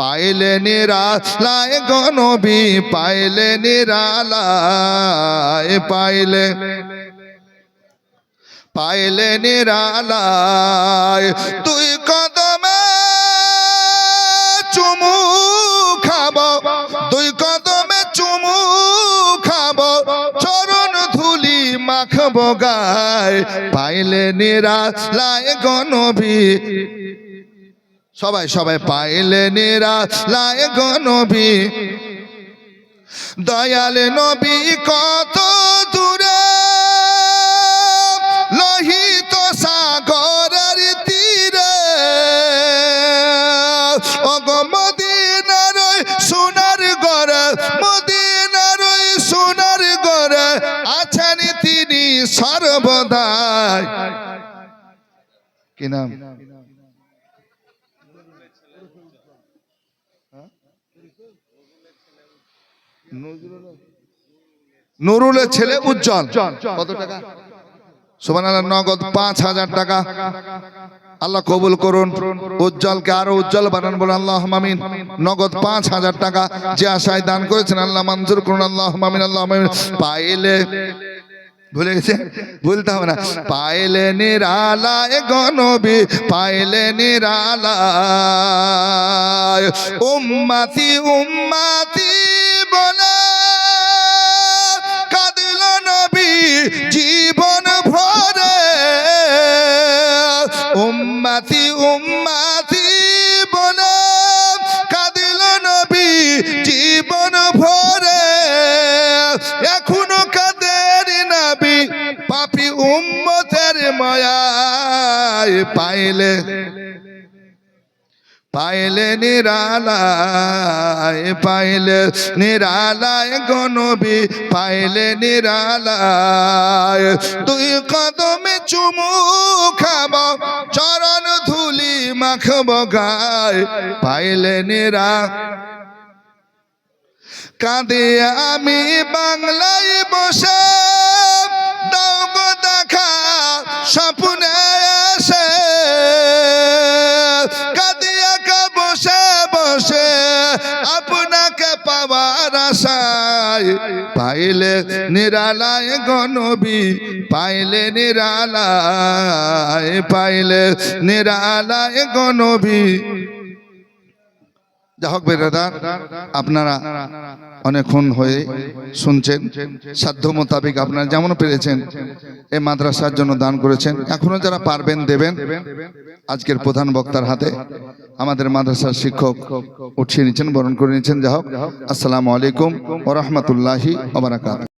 পাইলে নিরালায় গনবি, পাইলে নিরালায়, পাইলে পাইলে নিরালায়। তুই কদমে চুমু খাব তুই কদমে চুমু খাব, চরণ ধুলি মাখব গায়। পাইলে নিরালায় গনবি সবাই সবাই পাইলে দয়াল নবী কত দূরে, লোহিত সাগরের তীরে। অগমদিনার সোনার গড়ে, মদিনার সোনার গড়ে আছেন তিনি সর্বদাই। কি নাম? নুরুলের ছেলে উজ্জ্বল। কত টাকা? সোমান নগদ পাঁচ হাজার টাকা। আল্লাহ কবুল করুন। উজ্জ্বলকে আরও উজ্জ্বল বানান বলে আল্লাহ মামিন নগদ পাঁচ হাজার টাকা যে আশায় দান করেছেন, আল্লাহ মঞ্জুর করুন। আল্লাহ মামিন আল্লাহ মামিন পাইলে ভুলে গেছে? ভুলতে হবে না। পাইলে নিরালায় গণবি পাইলে নিরালায় উম্মাতি উম্মাতি বলে কাঁদিল নবী জীবন মায়ায় পাইলে পাইলে নিরালায় পাইলে নিরালায় গনবি পাইলে নিরালায়। তুই কদমে চুমু খাব, চরণ ধুলি মাখব গায়, পাইলে নিরা কাঁদে আমি বাংলায় বসে আপনাকে পাওয়ার আশায় পাইলে নিরালায় গনবি পাইলে নিরালায় পাইলে নিরালায় গনবি যা হোক আপনারা অনেকক্ষণ হয়ে শুনছেন, সাধ্য মোতাবেক আপনারা যেমন পেরেছেন এই মাদ্রাসার জন্য দান করেছেন, এখনও যারা পারবেন দেবেন। আজকের প্রধান বক্তার হাতে আমাদের মাদ্রাসার শিক্ষক উঠিয়ে নিয়েছেন বরণ করে নিয়েছেন যা হোক আসসালামু আলাইকুম ওরহমতুল্লাহি ওবরাকাত